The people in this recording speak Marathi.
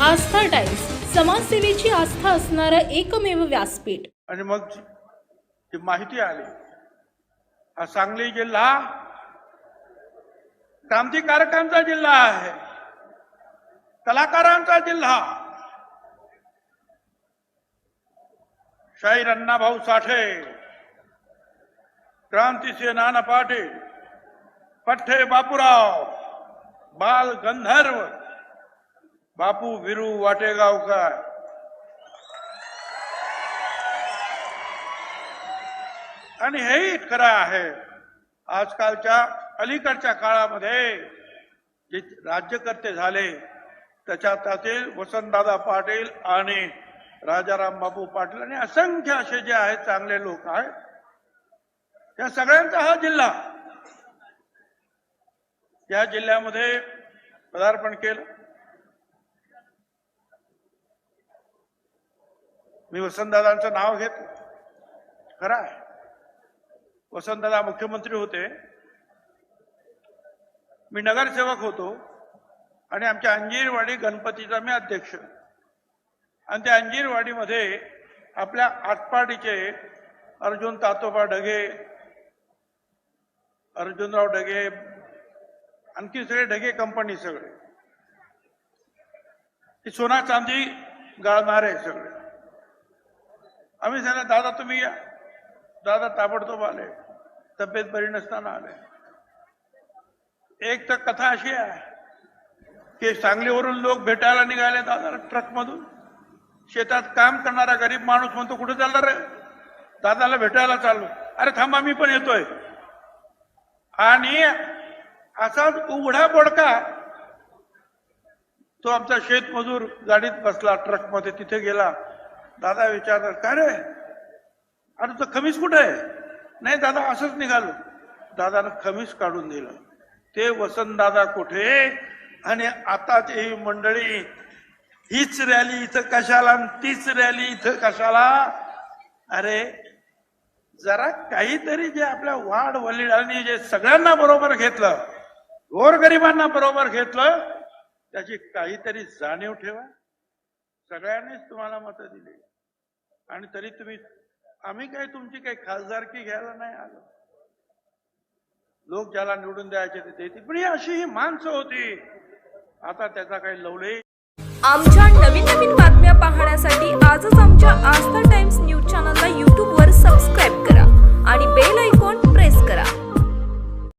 आस्था टाइम्स समाजसेवेची आस्था असणारं एकमेव व्यासपीठ. आणि मग ती- ती माहिती आली हा सांगली जिल्हा क्रांतिकारकांचा जिल्हा आहे. कलाकारांचा जिल्हा. शाहीर अण्णाभाऊ साठे क्रांतीचे नाना पाटील पठ्ठे बापूराव बाल गंधर्व बापू विरू वाटेगावकर. आणि हेही खरं आहे आजकालच्या अलीकडच्या काळामध्ये जे राज्यकर्ते झाले त्याच्यात त्यातील वसंतदादा पाटील आणि राजाराम बापू पाटील आणि असंख्य असे जे आहेत चांगले लोक आहेत त्या सगळ्यांचा हा जिल्हा या जिल्ह्यामध्ये पदार्पण केलं. मी वसंतदादांचं नाव घेतलं खरं आहे. वसंतदादा मुख्यमंत्री होते. मी नगरसेवक होतो. आणि आमच्या अंजीरवाडी गणपतीचा मी अध्यक्ष. आणि त्या अंजीरवाडीमध्ये आपल्या आटपाडीचे अर्जुन तातोबा ढगे अर्जुनराव ढगे आणखी सगळे ढगे कंपनी सगळे. सोना चांदी गाळणारे सगळे. आम्ही सांगितलं दादा तुम्ही या. दादा ताबडतोब आले. तब्येत बरी नसताना आले. एक तर कथा अशी आहे की सांगलीवरून लोक भेटायला निघाले दादा ट्रकमधून. शेतात काम करणारा गरीब माणूस म्हणतो कुठे चालणार रे? दादाला भेटायला चाललो. अरे थांबा मी पण येतोय. आणि असाच उघडा बोडका तो आमचा शेतमजूर गाडीत बसला ट्रकमध्ये तिथे गेला. दादा विचारतात काय रे? अरे तो खमीस कुठे आहे? नाही दादा असंच निघालो. दादानं खमीस काढून दिलं. ते वसंत दादा कुठे? आणि आताची ही मंडळी हीच रॅली इथं कशाला आणि तीच रॅली इथं कशाला? अरे जरा काहीतरी जे आपल्या वाढ वलिडांनी जे सगळ्यांना बरोबर घेतलं गोरगरिबांना बरोबर घेतलं त्याची काहीतरी जाणीव ठेवा. सगळ्यांनीच तुम्हाला मतं दिली. आणि तरी तुम्ही आम्ही काय तुमची काही खासदारकी घ्यायला नाही आलो. लोक ज्याला निवडून द्यायचे ते देतील. पण ही अशी ही माणसं होती. आता त्याचा काही लवले आमच्या नवीन नवीन बातम्या पाहण्यासाठी आजच आमच्या आस्था टाइम